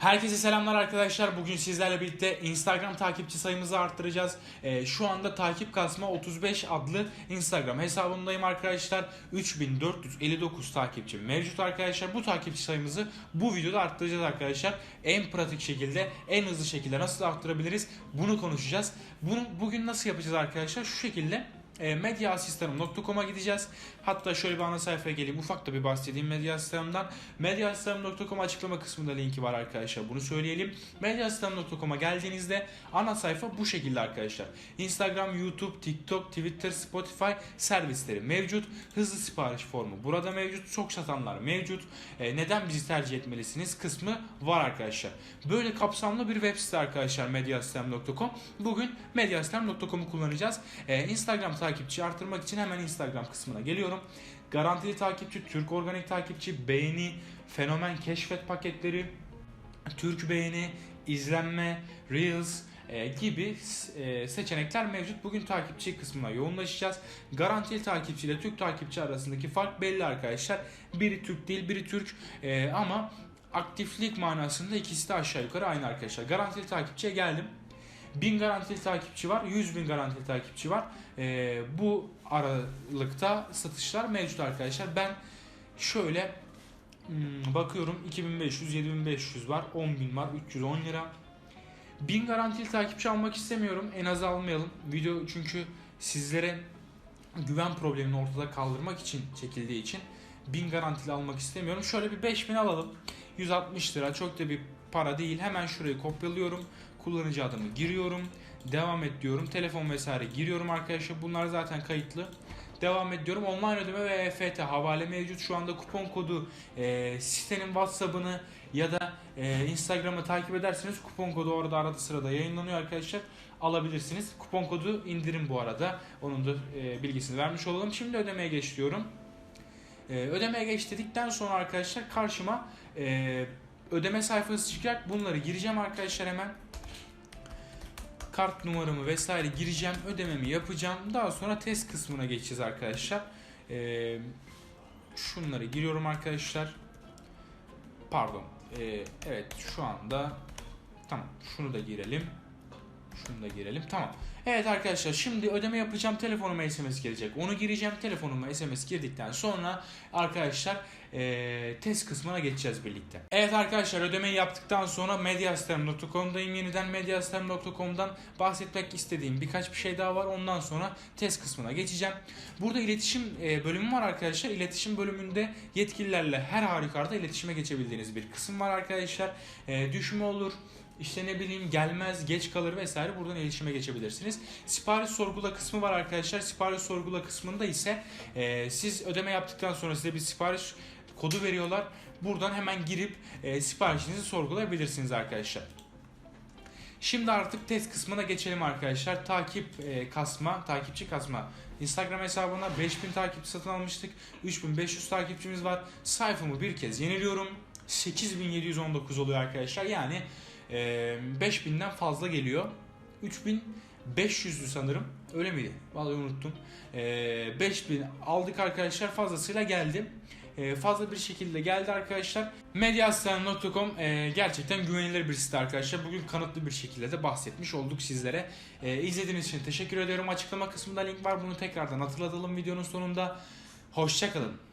Herkese selamlar arkadaşlar. Bugün sizlerle birlikte Instagram takipçi sayımızı arttıracağız. Ee, şu anda takip kasma 35 adlı Instagram hesabındayım arkadaşlar. 3459 takipçi mevcut arkadaşlar. Bu takipçi sayımızı bu videoda arttıracağız arkadaşlar. En pratik şekilde, en hızlı şekilde nasıl arttırabiliriz? Bunu konuşacağız. Bunu bugün nasıl yapacağız arkadaşlar? Şu şekilde e, gideceğiz. Hatta şöyle bir ana sayfaya geleyim. Ufak da bir bahsedeyim medyaasistanımdan. Medyaasistanım.com açıklama kısmında linki var arkadaşlar. Bunu söyleyelim. Medyaasistanım.com'a geldiğinizde ana sayfa bu şekilde arkadaşlar. Instagram, YouTube, TikTok, Twitter, Spotify servisleri mevcut. Hızlı sipariş formu burada mevcut. Çok satanlar mevcut. E, neden bizi tercih etmelisiniz kısmı var arkadaşlar. Böyle kapsamlı bir web site arkadaşlar medyaasistanım.com. Bugün medyaasistanım.com'u kullanacağız. E, Instagram takipçi arttırmak için hemen Instagram kısmına geliyorum. Garantili takipçi, Türk organik takipçi, beğeni, fenomen keşfet paketleri, Türk beğeni, izlenme, Reels e, gibi e, seçenekler mevcut. Bugün takipçi kısmına yoğunlaşacağız. Garantili takipçi ile Türk takipçi arasındaki fark belli arkadaşlar. Biri Türk değil, biri Türk E, ama aktiflik manasında ikisi de aşağı yukarı aynı arkadaşlar. Garantili takipçiye geldim. 1000 garantili takipçi var, 100 bin garantili takipçi var. Ee, bu aralıkta satışlar mevcut arkadaşlar. Ben şöyle hmm, bakıyorum 2500, 7500 var, 10.000 var, 310 lira. 1000 garantili takipçi almak istemiyorum. En az almayalım. Video çünkü sizlere güven problemini ortada kaldırmak için çekildiği için 1000 garantili almak istemiyorum. Şöyle bir 5000 alalım. 160 lira çok da bir para değil. Hemen şurayı kopyalıyorum. Kullanıcı adımı giriyorum. Devam et diyorum. Telefon vesaire giriyorum arkadaşlar. Bunlar zaten kayıtlı. Devam ediyorum. Online ödeme ve EFT havale mevcut. Şu anda kupon kodu e, sitenin WhatsApp'ını ya da e, Instagram'ı takip ederseniz kupon kodu orada arada sırada yayınlanıyor arkadaşlar. Alabilirsiniz. Kupon kodu indirim bu arada. Onun da e, bilgisini vermiş olalım. Şimdi ödemeye geç diyorum. E, ödemeye geç sonra arkadaşlar karşıma e, ödeme sayfası çıkacak. Bunları gireceğim arkadaşlar hemen. Kart numaramı vesaire gireceğim. Ödememi yapacağım. Daha sonra test kısmına geçeceğiz arkadaşlar. Ee, şunları giriyorum arkadaşlar. Pardon. Ee, evet şu anda tamam şunu da girelim. Şunu da girelim. Tamam. Evet arkadaşlar şimdi ödeme yapacağım. Telefonuma SMS gelecek. Onu gireceğim. Telefonuma SMS girdikten sonra arkadaşlar eee, test kısmına geçeceğiz birlikte. Evet arkadaşlar ödemeyi yaptıktan sonra mediastem.com'dayım. Yeniden mediastem.com'dan bahsetmek istediğim birkaç bir şey daha var. Ondan sonra test kısmına geçeceğim. Burada iletişim eee, bölümü var arkadaşlar. İletişim bölümünde yetkililerle her halükarda iletişime geçebildiğiniz bir kısım var arkadaşlar. Eee düşme olur işte ne bileyim gelmez, geç kalır vesaire buradan iletişime geçebilirsiniz. Sipariş sorgula kısmı var arkadaşlar. Sipariş sorgula kısmında ise e, siz ödeme yaptıktan sonra size bir sipariş kodu veriyorlar. Buradan hemen girip e, siparişinizi sorgulayabilirsiniz arkadaşlar. Şimdi artık test kısmına geçelim arkadaşlar. Takip e, kasma, takipçi kasma. Instagram hesabına 5000 takipçi satın almıştık. 3500 takipçimiz var. Sayfamı bir kez yeniliyorum. 8719 oluyor arkadaşlar. Yani 5000'den fazla geliyor. 3500'lü sanırım. Öyle miydi? Vallahi unuttum. E, 5000 aldık arkadaşlar. Fazlasıyla geldi. E, fazla bir şekilde geldi arkadaşlar. Mediastan.com e, gerçekten güvenilir bir site arkadaşlar. Bugün kanıtlı bir şekilde de bahsetmiş olduk sizlere. İzlediğiniz için teşekkür ederim. Açıklama kısmında link var. Bunu tekrardan hatırlatalım videonun sonunda. Hoşçakalın.